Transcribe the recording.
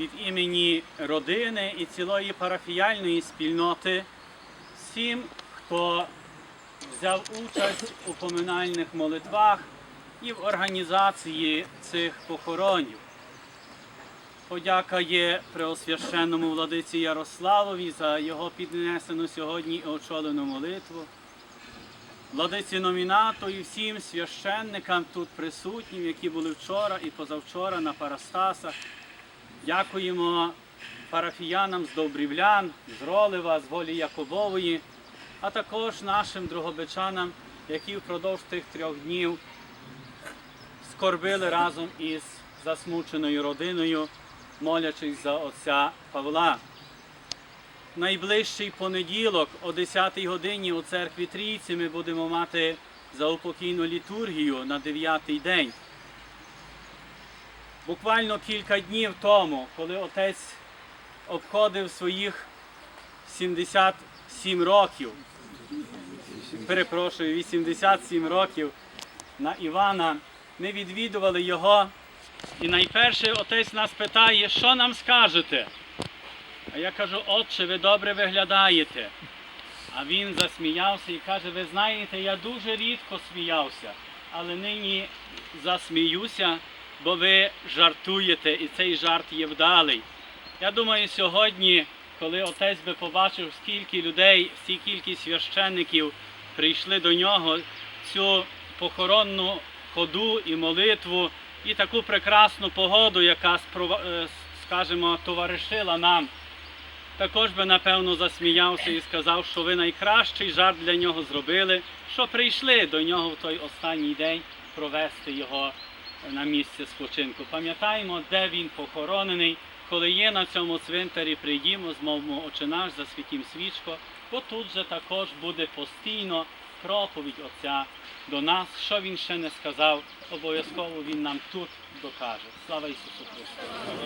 від імені родини і цілої парафіяльної спільноти всім, хто взяв участь у поминальних молитвах і в організації цих похоронів. Подяка є Преосвященному владиці Ярославові за його піднесену сьогодні очолену молитву. Владиці номінату і всім священникам тут присутнім, які були вчора і позавчора на Парастасах. Дякуємо парафіянам з Довбрівлян, з Ролева, з Волі Якобової, а також нашим другобичанам, які впродовж тих трьох днів скорбили разом із засмученою родиною, молячись за отця Павла. Найближчий понеділок о 10 годині у церкві Трійці ми будемо мати заупокійну літургію на 9-й день. Буквально кілька днів тому, коли отець обходив своїх 77 років, перепрошую, 87 років на Івана, ми відвідували його. І найперше отець нас питає, що нам скажете? А я кажу, отче, ви добре виглядаєте. А він засміявся і каже, ви знаєте, я дуже рідко сміявся, але нині засміюся, бо ви жартуєте, і цей жарт є вдалий. Я думаю, сьогодні, коли отець би побачив, скільки людей, всі кількість священників прийшли до нього, цю похоронну ходу і молитву, і таку прекрасну погоду, яка, е, скажімо, товаришила нам також би напевно засміявся і сказав, що ви найкращий жарт для нього зробили, що прийшли до нього в той останній день провести його на місце спочинку. Пам'ятаємо, де він похоронений. Коли є на цьому цвинтарі, прийдімо, змовмо очі наш, засвітім свічко, бо тут же також буде постійно проповідь Отця до нас. Що він ще не сказав, обов'язково він нам тут докаже. Слава Ісусу Христу!